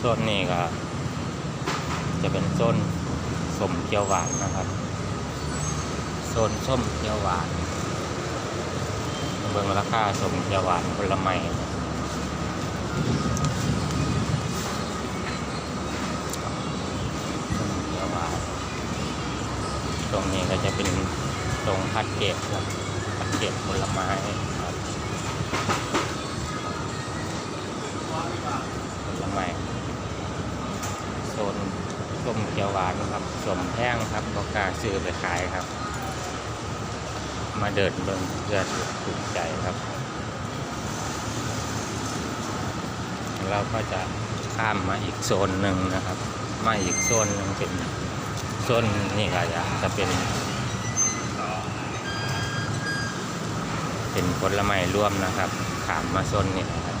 โซนนี้ก็จะเป็นโซนสมเกียวหวานนะครับ โซนส้มเกียวหวาน เบิ่งราคาสมเกียวหวานผลไม้เกียวหวานตรงนี้ก็จะเป็นตรงคัดเก็บครับคัดเก็บผลไม้ครับผลไม้ ขียวหวานครับสมแท่งครับก็กล้าซื้อไปขายครับ มาเดินเบิ่งเพื่อถูกใจครับ เราก็จะข้ามมาอีกโซนหนึ่งนะครับ มาอีกโซนหนึ่งเป็นโซนนี่ก็จะจะเป็น เป็นผลไม้รวมนะครับขามมาโซนนี้นะครับ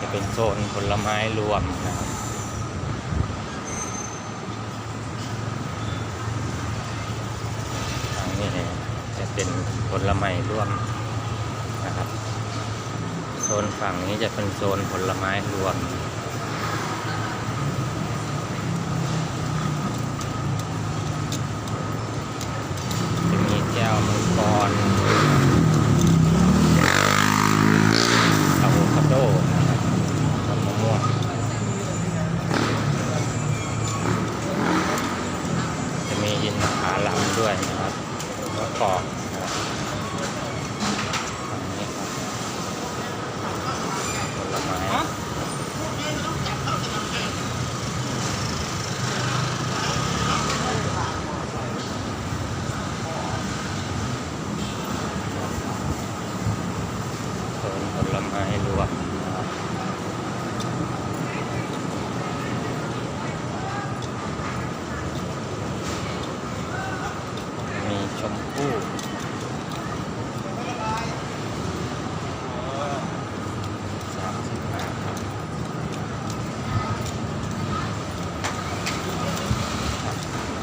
จะเป็นโซนผลไม้รวมนะครับทางนี้จะ เป็นผลไม้รวมนะครับ โซนฝั่งนี้จะเป็นโซนผลไม้รวมจะมีแก้วมังกรอะโวคาโดนะครับต้นมะม่วงจะมียินผาหลังด้วยนะครับมะกอกนะครับฝั่งนี้ครับผลไม้โซนผลไม้รวมนะครับมี ชมพู่สามสิบห้าครับ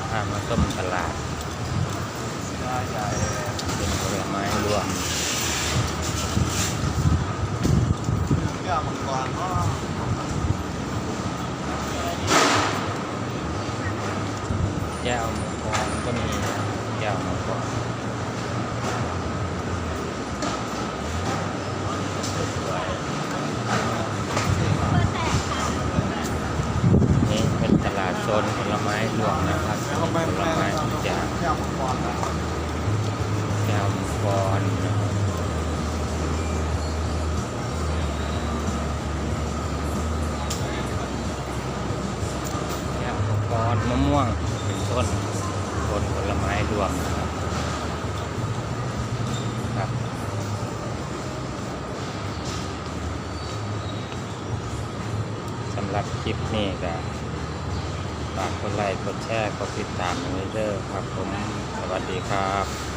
พามาต้มตลาดเป็นผลไม้รวมแก้วมังกรก็แก้วมังกรก็มีแก้วมังกรนี่เป็นตลาดโซนผลไม้รวมนะครับผลไม้ทุกอย่างแก้วมังกรนแก้วมังกรนะครับแก้วมังกรมะม่วงเป็นต้น คนผลไม้รวมนะครับครับสำหรับคลิปนี้ก็ฝากกดไลค์กดแชร์กดติดตามไว้เด้อครับผมสวัสดีครับ